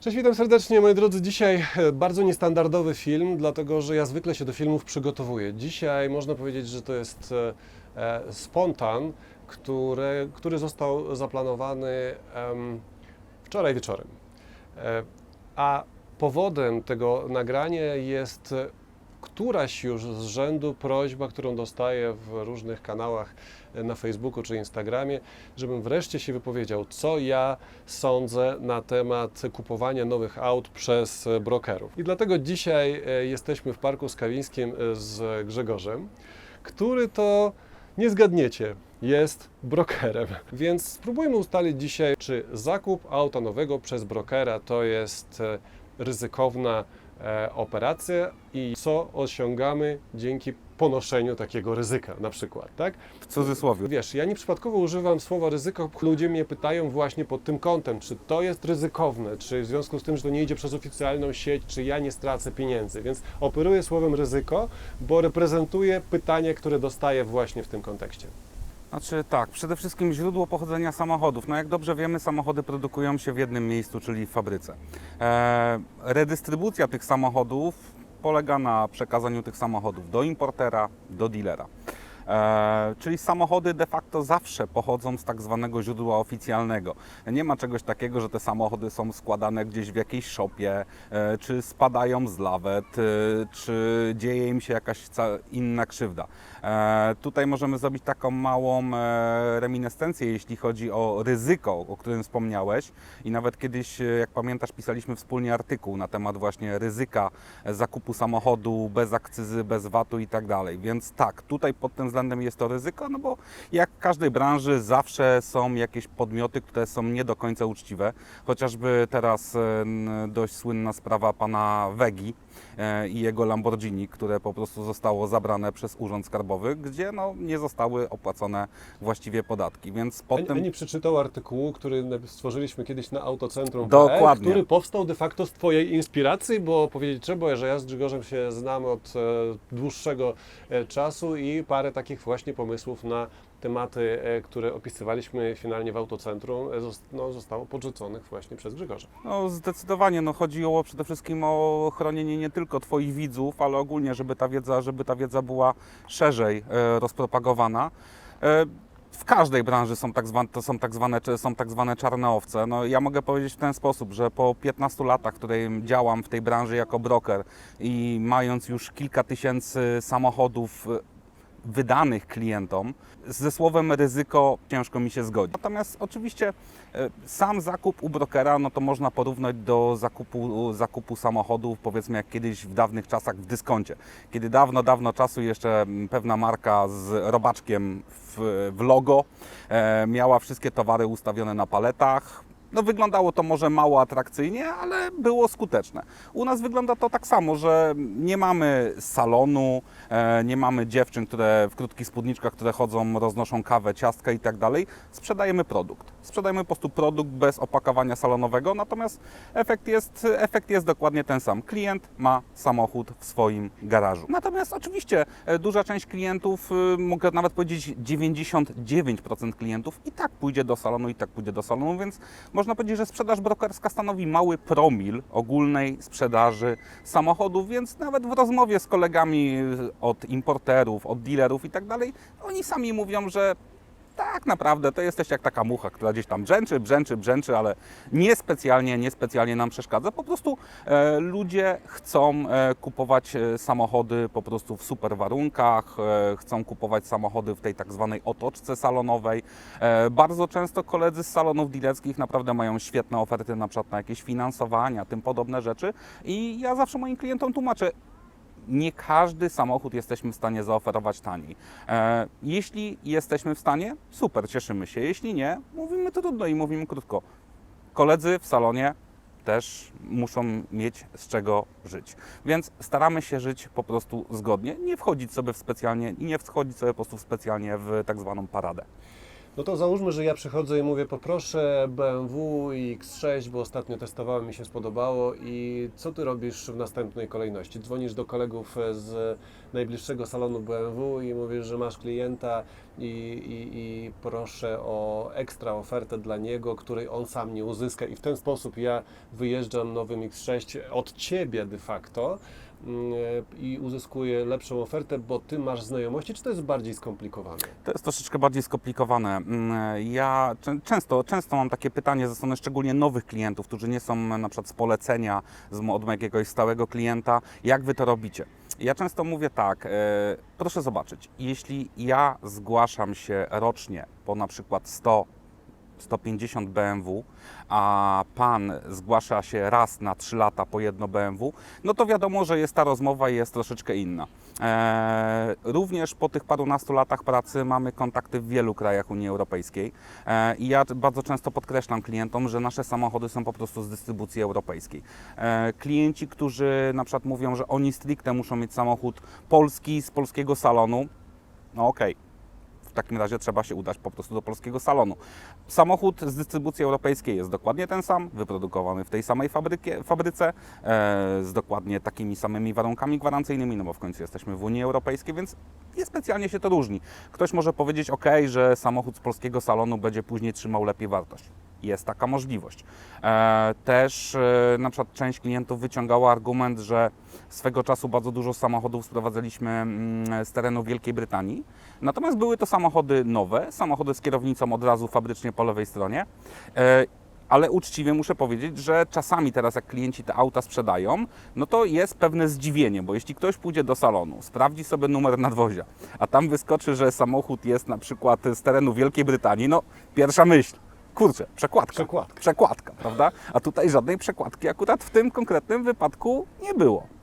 Cześć, witam serdecznie moi drodzy. Dzisiaj e, bardzo niestandardowy film, dlatego że ja zwykle się do filmów przygotowuję. Dzisiaj można powiedzieć, że to jest e, e, spontan, który, który został zaplanowany wczoraj wieczorem. A powodem tego nagrania jest któraś już z rzędu prośba, którą dostaję w różnych kanałach e, na Facebooku czy Instagramie, żebym wreszcie się wypowiedział, co ja sądzę na temat kupowania nowych aut przez e, brokerów. I dlatego dzisiaj e, jesteśmy w Parku Skawińskim z Grzegorzem, który to, nie zgadniecie, jest brokerem. Więc spróbujmy ustalić dzisiaj, czy zakup auta nowego przez brokera to jest ryzykowna e, operacja i co osiągamy dzięki ponoszeniu takiego ryzyka na przykład, tak? W cudzysłowie. Wiesz, ja nieprzypadkowo używam słowa ryzyko. Ludzie mnie pytają właśnie pod tym kątem, czy to jest ryzykowne, czy w związku z tym, że to nie idzie przez oficjalną sieć, czy ja nie stracę pieniędzy. Więc operuję słowem ryzyko, bo reprezentuję pytanie, które dostaję właśnie w tym kontekście. Znaczy tak, przede wszystkim źródło pochodzenia samochodów. No jak dobrze wiemy, samochody produkują się w jednym miejscu, czyli w fabryce. E, redystrybucja tych samochodów polega na przekazaniu tych samochodów do importera, do dealera. E, czyli samochody de facto zawsze pochodzą z tak zwanego źródła oficjalnego. Nie ma czegoś takiego, że te samochody są składane gdzieś w jakiejś szopie, e, czy spadają z lawet, e, czy dzieje im się jakaś inna krzywda. Tutaj możemy zrobić taką małą reminiscencję, jeśli chodzi o ryzyko, o którym wspomniałeś. I nawet kiedyś, jak pamiętasz, pisaliśmy wspólnie artykuł na temat właśnie ryzyka zakupu samochodu bez akcyzy, bez VAT-u i tak dalej. Więc tak, tutaj pod tym względem jest to ryzyko, no bo jak w każdej branży zawsze są jakieś podmioty, które są nie do końca uczciwe. Chociażby teraz e, dość słynna sprawa pana Wegi e, i jego Lamborghini, które po prostu zostało zabrane przez Urząd Skarbowy, gdzie no, nie zostały opłacone właściwie podatki. Więc pod Ani, tym... ani przeczytał artykułu, który stworzyliśmy kiedyś na autocentrum Dokładnie. Który powstał de facto z Twojej inspiracji, bo powiedzieć trzeba, że ja z Grzegorzem się znam od e, dłuższego czasu i parę takich właśnie pomysłów na tematy, e, które opisywaliśmy finalnie w autocentrum, e, no, zostało podrzuconych właśnie przez Grzegorza. No zdecydowanie, no chodziło przede wszystkim o chronienie nie tylko Twoich widzów, ale ogólnie, żeby ta wiedza, żeby ta wiedza była szerzej e, rozpropagowana. W każdej branży są tak, zwane, są, tak zwane, są tak zwane czarne owce. No, ja mogę powiedzieć w ten sposób, że po 15 latach, w której działam w tej branży jako broker i mając już kilka tysięcy samochodów wydanych klientom, ze słowem ryzyko ciężko mi się zgodzić. Natomiast oczywiście e, sam zakup u brokera, no to można porównać do zakupu, zakupu samochodów, powiedzmy jak kiedyś w dawnych czasach w dyskoncie. Kiedy dawno, dawno czasu jeszcze pewna marka z robaczkiem w, w logo e, miała wszystkie towary ustawione na paletach. No wyglądało to może mało atrakcyjnie, ale było skuteczne. U nas wygląda to tak samo, że nie mamy salonu, e, nie mamy dziewczyn, które w krótkich spódniczkach, które chodzą, roznoszą kawę, ciastka i tak dalej. Sprzedajemy produkt. Sprzedajemy po prostu produkt bez opakowania salonowego, natomiast efekt jest, efekt jest dokładnie ten sam. Klient ma samochód w swoim garażu. Natomiast oczywiście e, duża część klientów, y, mogę nawet powiedzieć 99% klientów i tak pójdzie do salonu, i tak pójdzie do salonu, więc można powiedzieć, że sprzedaż brokerska stanowi mały promil ogólnej sprzedaży samochodów, więc nawet w rozmowie z kolegami od importerów, od dealerów i tak dalej, oni sami mówią, że tak naprawdę to jesteś jak taka mucha, która gdzieś tam brzęczy, brzęczy, brzęczy, ale niespecjalnie, niespecjalnie nam przeszkadza. Po prostu e, ludzie chcą e, kupować e, samochody po prostu w super warunkach, e, chcą kupować samochody w tej tak zwanej otoczce salonowej. E, bardzo często koledzy z salonów dealerskich naprawdę mają świetne oferty na przykład na jakieś finansowania, tym podobne rzeczy i ja zawsze moim klientom tłumaczę, nie każdy samochód jesteśmy w stanie zaoferować taniej. E, jeśli jesteśmy w stanie, super, cieszymy się. Jeśli nie, mówimy trudno i mówimy krótko. Koledzy w salonie też muszą mieć z czego żyć. Więc staramy się żyć po prostu zgodnie, nie wchodzić sobie w specjalnie i nie wchodzić sobie po prostu specjalnie w tak zwaną paradę. No to załóżmy, że ja przychodzę i mówię, poproszę BMW X6, bo ostatnio testowałem, mi się spodobało i co ty robisz w następnej kolejności? Dzwonisz do kolegów z najbliższego salonu BMW i mówisz, że masz klienta i, i, i proszę o ekstra ofertę dla niego, której on sam nie uzyska i w ten sposób ja wyjeżdżam nowym X6 od ciebie de facto i uzyskuję lepszą ofertę, bo ty masz znajomości, czy to jest bardziej skomplikowane? To jest troszeczkę bardziej skomplikowane. Mm, Ja czę- często, często mam takie pytanie ze strony szczególnie nowych klientów, którzy nie są na przykład z polecenia od jakiegoś stałego klienta, jak wy to robicie? Ja często mówię tak, e, proszę zobaczyć, jeśli ja zgłaszam się rocznie po na przykład 100 150 BMW, a pan zgłasza się raz na 3 lata po jedno BMW, no to wiadomo, że jest ta rozmowa jest troszeczkę inna. Eee, również po tych parunastu latach pracy mamy kontakty w wielu krajach Unii Europejskiej eee, i ja bardzo często podkreślam klientom, że nasze samochody są po prostu z dystrybucji europejskiej. Eee, klienci, którzy na przykład mówią, że oni stricte muszą mieć samochód polski z polskiego salonu, no okej, w takim razie trzeba się udać po prostu do polskiego salonu. Samochód z dystrybucji europejskiej jest dokładnie ten sam, wyprodukowany w tej samej fabryce, e, z dokładnie takimi samymi warunkami gwarancyjnymi, no bo w końcu jesteśmy w Unii Europejskiej, więc niespecjalnie się to różni. Ktoś może powiedzieć, ok, że samochód z polskiego salonu będzie później trzymał lepiej wartość. Jest taka możliwość. E, też e, na przykład część klientów wyciągała argument, że swego czasu bardzo dużo samochodów sprowadzaliśmy mm, z terenu Wielkiej Brytanii. Natomiast były to samochody nowe, samochody z kierownicą od razu fabrycznie po lewej stronie. E, Ale uczciwie muszę powiedzieć, że czasami teraz jak klienci te auta sprzedają, no to jest pewne zdziwienie, bo jeśli ktoś pójdzie do salonu, sprawdzi sobie numer nadwozia, a tam wyskoczy, że samochód jest na przykład z terenu Wielkiej Brytanii, no pierwsza myśl, kurczę, przekładka. Przekładka. Przekładka, prawda? A tutaj żadnej przekładki akurat w tym konkretnym wypadku nie było.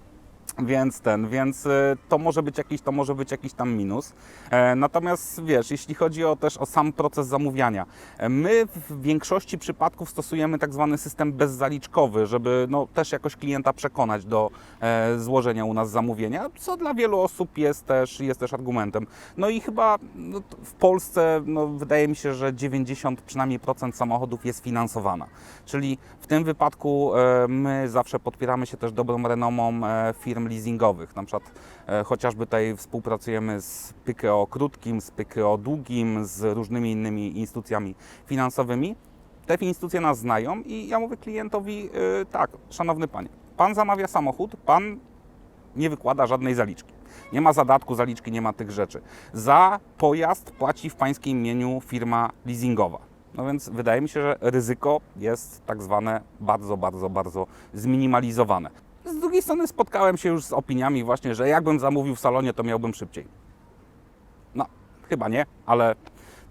Więc ten, więc y, to może być jakiś, to może być jakiś tam minus. E, natomiast wiesz, jeśli chodzi o też o sam proces zamówiania, e, my w większości przypadków stosujemy tak zwany system bezzaliczkowy, żeby no, też jakoś klienta przekonać do e, złożenia u nas zamówienia, co dla wielu osób jest też, jest też argumentem. No i chyba no, w Polsce no, wydaje mi się, że 90 przynajmniej procent samochodów jest finansowana. Czyli w tym wypadku my zawsze podpieramy się też dobrą renomą e, firm leasingowych. Na przykład e, chociażby tutaj współpracujemy z PKO Krótkim, z PKO Długim, z różnymi innymi instytucjami finansowymi. Te instytucje nas znają i ja mówię klientowi e, tak, szanowny panie, pan zamawia samochód, pan nie wykłada żadnej zaliczki. Nie ma zadatku, zaliczki, nie ma tych rzeczy. Za pojazd płaci w pańskim imieniu firma leasingowa. No więc wydaje mi się, że ryzyko jest tak zwane bardzo, bardzo, bardzo zminimalizowane. Z drugiej strony spotkałem się już z opiniami właśnie, że jakbym zamówił w salonie, to miałbym szybciej. No, chyba nie, ale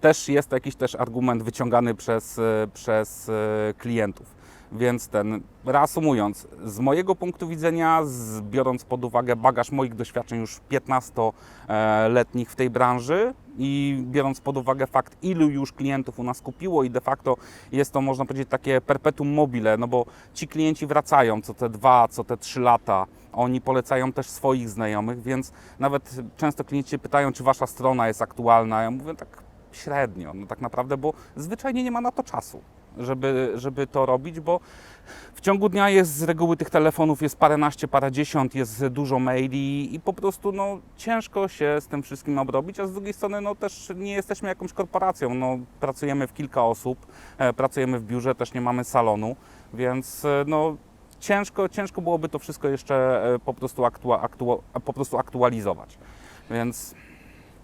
też jest jakiś też argument wyciągany przez, e, przez e, klientów. Więc ten, reasumując, z mojego punktu widzenia, biorąc pod uwagę bagaż moich doświadczeń już 15-letnich w tej branży i biorąc pod uwagę fakt, ilu już klientów u nas kupiło i de facto jest to, można powiedzieć, takie perpetuum mobile, no bo ci klienci wracają co te dwa, co te trzy lata, oni polecają też swoich znajomych, więc nawet często klienci się pytają, czy wasza strona jest aktualna. Ja mówię tak średnio, no tak naprawdę, bo zwyczajnie nie ma na to czasu, żeby, żeby to robić, bo w ciągu dnia jest z reguły tych telefonów jest paręnaście, parędziesiąt, jest dużo maili i po prostu no, ciężko się z tym wszystkim obrobić, a z drugiej strony no, też nie jesteśmy jakąś korporacją, no, pracujemy w kilka osób, e, pracujemy w biurze, też nie mamy salonu, więc e, no, ciężko, ciężko byłoby to wszystko jeszcze e, po prostu, aktua, aktua, po prostu aktualizować. Więc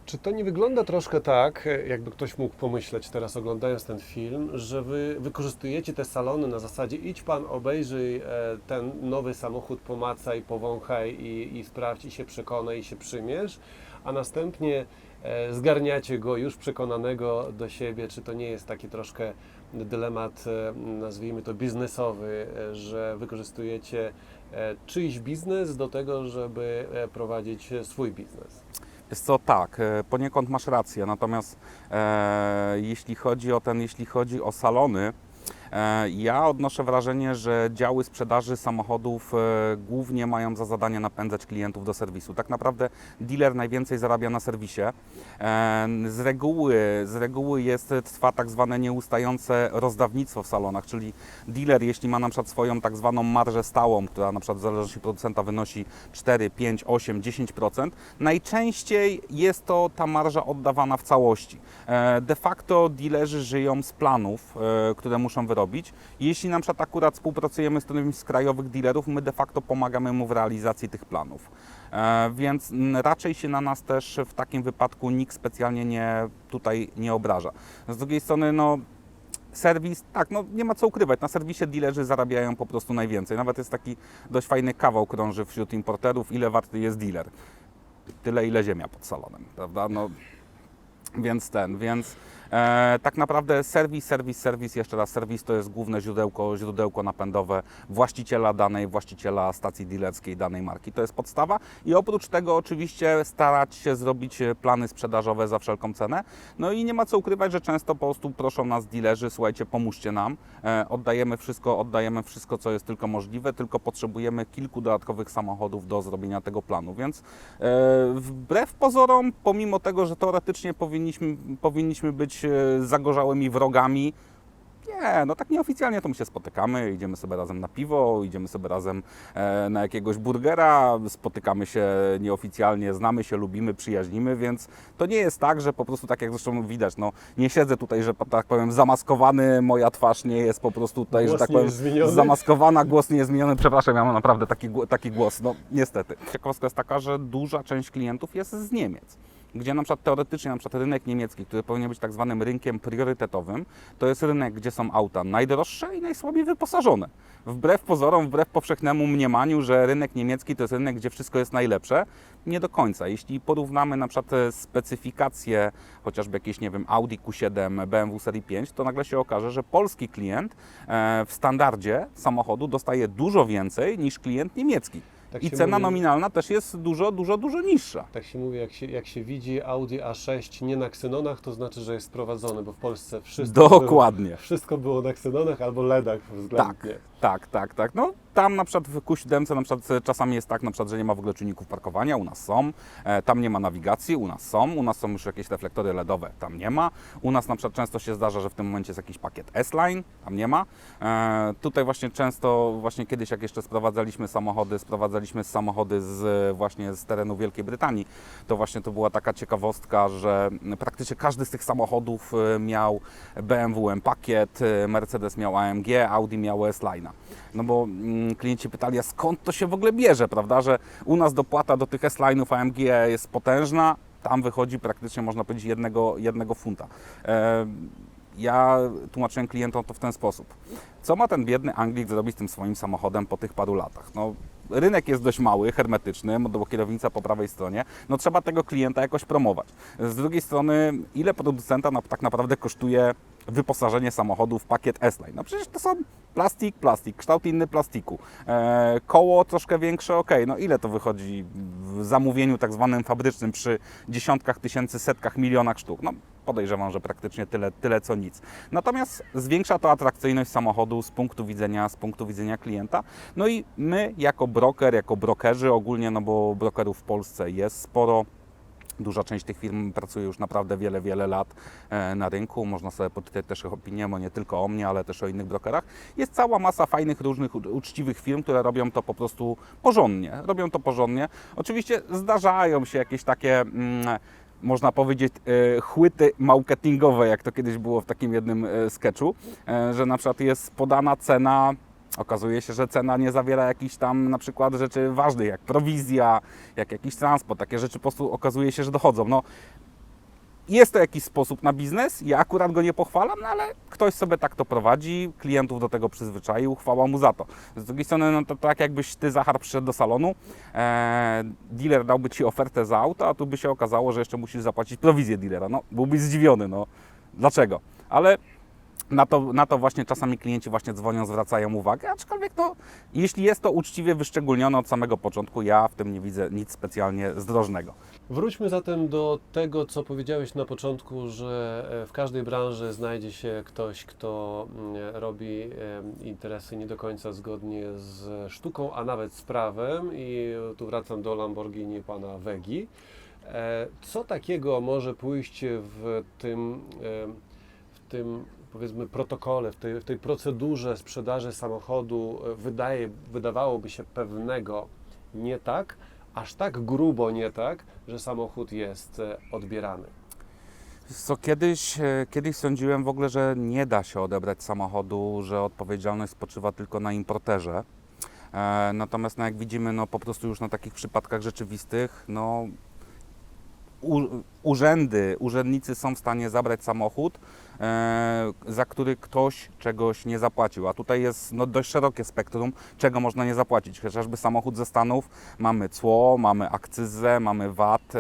Czy to nie wygląda troszkę tak, jakby ktoś mógł pomyśleć teraz oglądając ten film, że wy wykorzystujecie te salony na zasadzie idź pan, obejrzyj e, ten nowy samochód, pomacaj, powąchaj i, i sprawdź i się przekonaj i się przymierz, a następnie e, zgarniacie go już przekonanego do siebie, czy to nie jest taki troszkę dylemat, e, nazwijmy to biznesowy, że wykorzystujecie czyjś biznes do tego, żeby prowadzić swój biznes. Jest to tak, e, poniekąd masz rację, natomiast e, jeśli chodzi o ten, jeśli chodzi o salony, Ja odnoszę wrażenie, że działy sprzedaży samochodów e, głównie mają za zadanie napędzać klientów do serwisu. Tak naprawdę dealer najwięcej zarabia na serwisie. E, Z reguły, z reguły jest, trwa tak zwane nieustające rozdawnictwo w salonach, czyli dealer, jeśli ma na przykład swoją tak zwaną marżę stałą, która na przykład w zależności od producenta wynosi 4, 5, 8, 10%, najczęściej jest to ta marża oddawana w całości. E, De facto dealerzy żyją z planów, e, które muszą wyrobić. Jeśli na przykład akurat współpracujemy z którymś z krajowych dealerów, my de facto pomagamy mu w realizacji tych planów. E, Więc raczej się na nas też w takim wypadku nikt specjalnie nie, tutaj nie obraża. Z drugiej strony, no, serwis, tak, no nie ma co ukrywać, na serwisie dealerzy zarabiają po prostu najwięcej. Nawet jest taki dość fajny kawał krąży wśród importerów, ile warty jest dealer. Tyle, ile ziemia pod salonem, prawda? No, więc ten, więc tak naprawdę serwis, serwis, serwis, jeszcze raz serwis to jest główne źródełko, źródełko napędowe właściciela danej, właściciela stacji dealerskiej danej marki. To jest podstawa i oprócz tego oczywiście starać się zrobić e, plany sprzedażowe za wszelką cenę. No i nie ma co ukrywać, że często po prostu proszą nas dealerzy, słuchajcie, pomóżcie nam, e, oddajemy wszystko, oddajemy wszystko, co jest tylko możliwe, tylko potrzebujemy kilku dodatkowych samochodów do zrobienia tego planu, więc e, wbrew pozorom, pomimo tego, że teoretycznie powinniśmy, powinniśmy być zagorzałymi wrogami, nie, no tak nieoficjalnie to my się spotykamy, idziemy sobie razem na piwo, idziemy sobie razem e, na jakiegoś burgera, spotykamy się nieoficjalnie, znamy się, lubimy, przyjaźnimy, więc to nie jest tak, że po prostu tak jak zresztą widać, no nie siedzę tutaj, że tak powiem zamaskowany, moja twarz nie jest po prostu tutaj, Głos że tak powiem zamaskowana, głos nie jest zmieniony, przepraszam, ja mam naprawdę taki, taki głos, no niestety. Ciekawostka jest taka, że duża część klientów jest z Niemiec gdzie na przykład teoretycznie na przykład rynek niemiecki, który powinien być tak zwanym rynkiem priorytetowym, to jest rynek, gdzie są auta najdroższe i najsłabiej wyposażone. Wbrew pozorom, wbrew powszechnemu mniemaniu, że rynek niemiecki to jest rynek, gdzie wszystko jest najlepsze, nie do końca. Jeśli porównamy na przykład e, specyfikację chociażby jakieś, nie wiem, Audi Q7, BMW serii 5, to nagle się okaże, że polski klient e, w standardzie samochodu dostaje dużo więcej niż klient niemiecki. Tak I cena mówi- nominalna też jest dużo, dużo, dużo niższa. Tak się mówi, jak się, jak się widzi Audi A6 nie na ksynonach, to znaczy, że jest sprowadzony, bo w Polsce wszystko Dokładnie. Było, wszystko było na ksynonach albo LEDach względnie. Tak, tak, tak. No tam na przykład w Q7 na przykład e, czasami jest tak, na przykład, że nie ma w ogóle czynników parkowania, u nas są. E, tam nie ma nawigacji, u nas są. U nas są już jakieś reflektory LEDowe, tam nie ma. U nas na przykład często się zdarza, że w tym momencie jest jakiś pakiet S-Line, tam nie ma. E, tutaj właśnie często, właśnie kiedyś jak jeszcze sprowadzaliśmy samochody, sprowadzaliśmy samochody z właśnie z terenu Wielkiej Brytanii, to właśnie to była taka ciekawostka, że praktycznie każdy z tych samochodów miał BMW M pakiet, e, Mercedes miał AMG, Audi miał No bo mm, klienci pytali, a skąd to się w ogóle bierze, prawda, że u nas dopłata do tych S-Line'ów AMG jest potężna, tam wychodzi praktycznie można powiedzieć jednego, jednego funta. E, ja tłumaczyłem klientom to w ten sposób. Co ma ten biedny Anglik zrobić z tym swoim samochodem po tych paru latach? No, rynek jest dość mały, hermetyczny, bo kierownica po prawej stronie. No, trzeba tego klienta jakoś promować. Z drugiej strony, ile producenta tak naprawdę kosztuje wyposażenie samochodu w pakiet S-Line? No przecież to są plastik, plastik, kształt inny plastiku. E, koło troszkę większe, ok. No ile to wychodzi w zamówieniu tak zwanym fabrycznym przy dziesiątkach tysięcy, setkach, milionach sztuk? No podejrzewam, że praktycznie tyle, tyle co nic. Natomiast zwiększa to atrakcyjność samochodu z punktu widzenia, z punktu widzenia klienta. No i my jako broker, jako brokerzy ogólnie, no bo brokerów w Polsce jest sporo, Duża część tych firm pracuje już naprawdę wiele, wiele lat e, na rynku. Można sobie poczytać też ich opinie, bo nie tylko o mnie, ale też o innych brokerach. Jest cała masa fajnych, różnych, uczciwych firm, które robią to po prostu porządnie. Robią to porządnie. Oczywiście zdarzają się jakieś takie. Mm, można powiedzieć, e, chłyty marketingowe, jak to kiedyś było w takim jednym e, sketchu, e, że na przykład jest podana cena Okazuje się, że cena nie zawiera jakichś tam na przykład rzeczy ważnych, jak prowizja, jak jakiś transport. Takie rzeczy po prostu okazuje się, że dochodzą. No, jest to jakiś sposób na biznes, ja akurat go nie pochwalam, no ale ktoś sobie tak to prowadzi, klientów do tego przyzwyczaił, chwała mu za to. Z drugiej strony, no to tak jakbyś ty, Zachar, przyszedł do salonu, e, dealer dałby ci ofertę za auto, a tu by się okazało, że jeszcze musisz zapłacić prowizję dealera. No, byłbyś zdziwiony, no. Dlaczego? Ale Na to, na to właśnie czasami klienci właśnie dzwonią, zwracają uwagę, aczkolwiek no, jeśli jest to uczciwie wyszczególnione od samego początku, ja w tym nie widzę nic specjalnie zdrożnego. Wróćmy zatem do tego, co powiedziałeś na początku, że e, w każdej branży znajdzie się ktoś, kto mm, robi interesy nie do końca zgodnie z sztuką, a nawet z prawem. I tu wracam do Lamborghini pana Wegi. E, Co takiego może pójść w tym, w tym powiedzmy protokole, w tej, w tej procedurze sprzedaży samochodu e, wydaje, wydawałoby się pewnego nie tak, aż tak grubo nie tak, że samochód jest e, odbierany. Co kiedyś, e, kiedyś sądziłem w ogóle, że nie da się odebrać samochodu, że odpowiedzialność spoczywa tylko na importerze. E, natomiast no, jak widzimy, no, po prostu już na takich przypadkach rzeczywistych, no, u, urzędy, urzędnicy są w stanie zabrać samochód, za który ktoś czegoś nie zapłacił. A tutaj jest no, dość szerokie spektrum, czego można nie zapłacić. Chociażby samochód ze Stanów, mamy cło, mamy akcyzę, mamy VAT, e,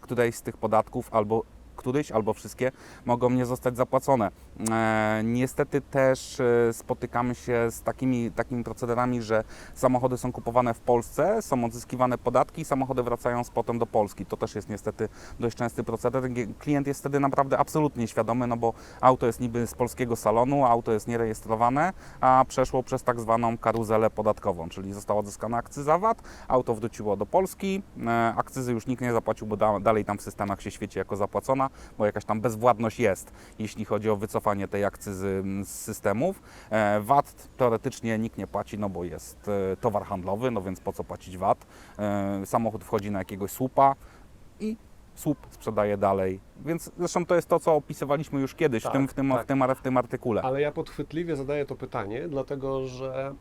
któreś z tych podatków albo któryś albo wszystkie mogą nie zostać zapłacone. E, niestety też e, spotykamy się z takimi, takimi procederami, że samochody są kupowane w Polsce, są odzyskiwane podatki i samochody wracają z potem do Polski. To też jest niestety dość częsty proceder. Klient jest wtedy naprawdę absolutnie świadomy, no bo auto jest niby z polskiego salonu, auto jest nierejestrowane, a przeszło przez tak zwaną karuzelę podatkową, czyli została odzyskana akcyza VAT, auto wróciło do Polski, e, akcyzy już nikt nie zapłacił, bo da, dalej tam w systemach się świeci jako zapłacona, bo jakaś tam bezwładność jest, jeśli chodzi o wycofanie tej akcyzy mm, z systemów. E, VAT teoretycznie nikt nie płaci, no bo jest e, towar handlowy, no więc po co płacić VAT? E, Samochód wchodzi na jakiegoś słupa i słup sprzedaje dalej. Więc zresztą to jest to, co opisywaliśmy już kiedyś Tak, w, tym, w, tym, tak. w, tym, w tym artykule. Ale ja podchwytliwie zadaję to pytanie, dlatego że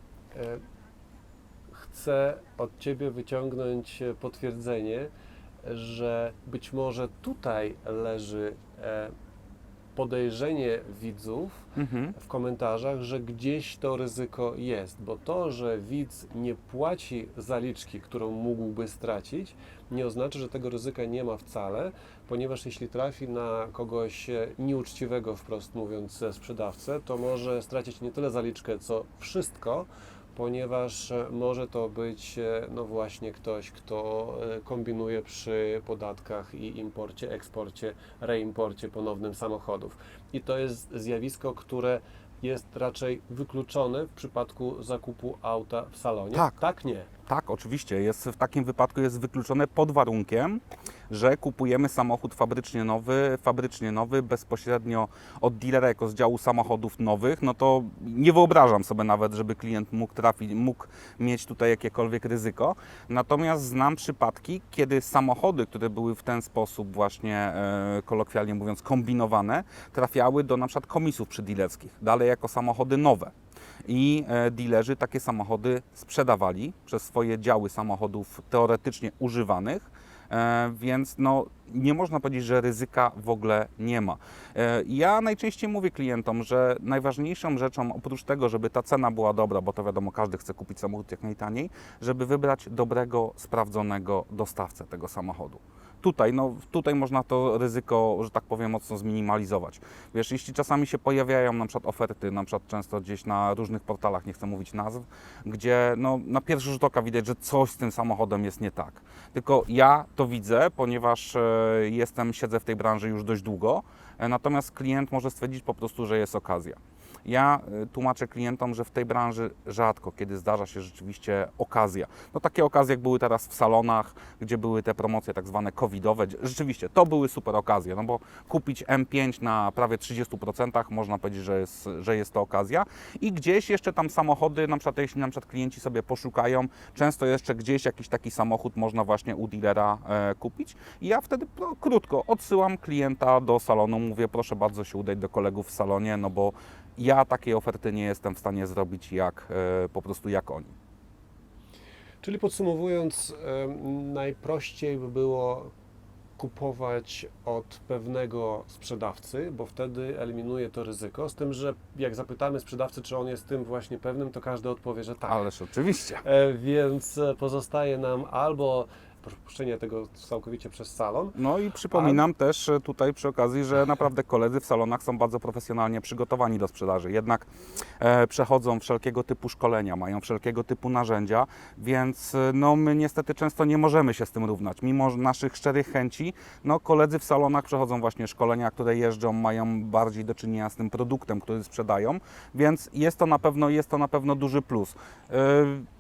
chcę od Ciebie wyciągnąć potwierdzenie, że być może tutaj leży e, podejrzenie widzów Mhm. w komentarzach, że gdzieś to ryzyko jest, bo to, że widz nie płaci zaliczki, którą mógłby stracić, nie oznacza, że tego ryzyka nie ma wcale, ponieważ jeśli trafi na kogoś e, nieuczciwego, wprost mówiąc, sprzedawcę, to może stracić nie tyle zaliczkę, co wszystko, ponieważ e, może to być e, no właśnie ktoś, kto e, kombinuje przy podatkach i imporcie, eksporcie, reimporcie ponownym samochodów. I to jest zjawisko, które jest raczej wykluczone w przypadku zakupu auta w salonie. Tak. Tak, nie. Tak, oczywiście. Jest, w takim wypadku jest wykluczone pod warunkiem, że kupujemy samochód fabrycznie nowy, fabrycznie nowy bezpośrednio od dealera jako z działu samochodów nowych, no to nie wyobrażam sobie nawet, żeby klient mógł trafić, mógł mieć tutaj jakiekolwiek ryzyko. Natomiast znam przypadki, kiedy samochody, które były w ten sposób właśnie e, kolokwialnie mówiąc kombinowane, trafiały do na przykład komisów przydealeckich, dalej jako samochody nowe i e, dealerzy takie samochody sprzedawali przez swoje działy samochodów teoretycznie używanych, e, więc no, nie można powiedzieć, że ryzyka w ogóle nie ma. E, Ja najczęściej mówię klientom, że najważniejszą rzeczą, oprócz tego, żeby ta cena była dobra, bo to wiadomo, każdy chce kupić samochód jak najtaniej, żeby wybrać dobrego, sprawdzonego dostawcę tego samochodu. Tutaj, no, tutaj można to ryzyko, że tak powiem, mocno zminimalizować. Wiesz, jeśli czasami się pojawiają na przykład oferty, na przykład często gdzieś na różnych portalach, nie chcę mówić nazw, gdzie no, na pierwszy rzut oka widać, że coś z tym samochodem jest nie tak. Tylko ja to widzę, ponieważ e, jestem, siedzę w tej branży już dość długo, e, natomiast klient może stwierdzić po prostu, że jest okazja. Ja e, tłumaczę klientom, że w tej branży rzadko kiedy zdarza się rzeczywiście okazja. No takie okazje jak były teraz w salonach, gdzie były te promocje tak zwane covidowe. Rzeczywiście, to były super okazje, no bo kupić M5 na prawie 30% można powiedzieć, że jest, że jest to okazja. I gdzieś jeszcze tam samochody, na przykład jeśli na przykład klienci sobie poszukają, często jeszcze gdzieś jakiś taki samochód można właśnie u dealera e, kupić. I ja wtedy no, krótko odsyłam klienta do salonu, mówię proszę bardzo się udać do kolegów w salonie, no bo ja takiej oferty nie jestem w stanie zrobić jak e, po prostu jak oni. Czyli podsumowując, em, najprościej by było kupować od pewnego sprzedawcy, bo wtedy eliminuje to ryzyko. Z tym, że jak zapytamy sprzedawcy, czy on jest tym właśnie pewnym, to każdy odpowie, że tak. Ależ oczywiście. E, Więc e, pozostaje nam albo przepuszczenie tego całkowicie przez salon. No i przypominam też e, tutaj przy okazji, że naprawdę koledzy w salonach są bardzo profesjonalnie przygotowani do sprzedaży. Jednak e, przechodzą wszelkiego typu szkolenia, mają wszelkiego typu narzędzia, więc e, no, my niestety często nie możemy się z tym równać. Mimo naszych szczerych chęci, no, koledzy w salonach przechodzą właśnie szkolenia, które jeżdżą, mają bardziej do czynienia z tym produktem, który sprzedają, więc jest to na pewno, jest to na pewno duży plus. E,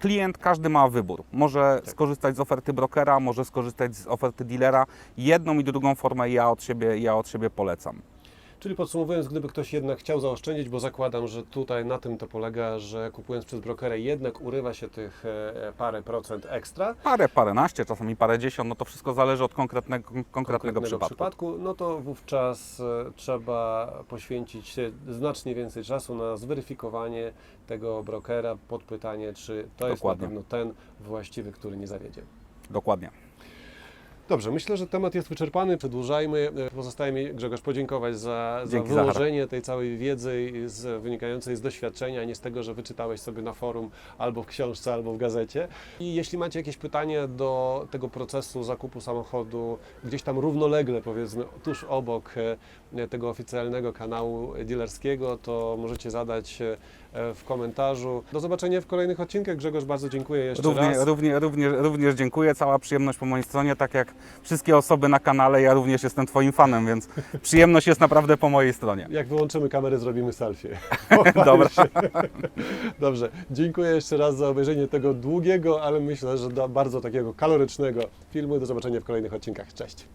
klient każdy ma wybór. Może skorzystać z oferty brokera, może skorzystać z oferty dealera. Jedną i drugą formę ja od siebie, ja od siebie polecam. Czyli podsumowując, gdyby ktoś jednak chciał zaoszczędzić, bo zakładam, że tutaj na tym to polega, że kupując przez brokera jednak urywa się tych e, parę procent ekstra, Parę, paręnaście, czasami parę dziesiąt, no to wszystko zależy od konkretnego, konkretnego, przypadku. no to wówczas e, trzeba poświęcić znacznie więcej czasu na zweryfikowanie tego brokera, podpytanie, czy to jest Dokładnie. na pewno ten właściwy, który nie zawiedzie. Dokładnie. Dobrze, myślę, że temat jest wyczerpany. Przedłużajmy. E, Pozostaje mi, Grzegorz, podziękować za, za Dzięki, wyłożenie tej całej wiedzy z, wynikającej z doświadczenia, a nie z tego, że wyczytałeś sobie na forum albo w książce, albo w gazecie. I jeśli macie jakieś pytanie do tego procesu zakupu samochodu, gdzieś tam równolegle, powiedzmy, tuż obok e, tego oficjalnego kanału dealerskiego, to możecie zadać e, w komentarzu. Do zobaczenia w kolejnych odcinkach. Grzegorz, bardzo dziękuję jeszcze Równie, raz. równie, również, również dziękuję, cała przyjemność po mojej stronie, tak jak wszystkie osoby na kanale, ja również jestem Twoim fanem, więc przyjemność jest naprawdę po mojej stronie. Jak wyłączymy kamerę, zrobimy selfie. Dobra. Dobrze, dziękuję jeszcze raz za obejrzenie tego długiego, ale myślę, że do- bardzo takiego kalorycznego filmu. Do zobaczenia w kolejnych odcinkach. Cześć.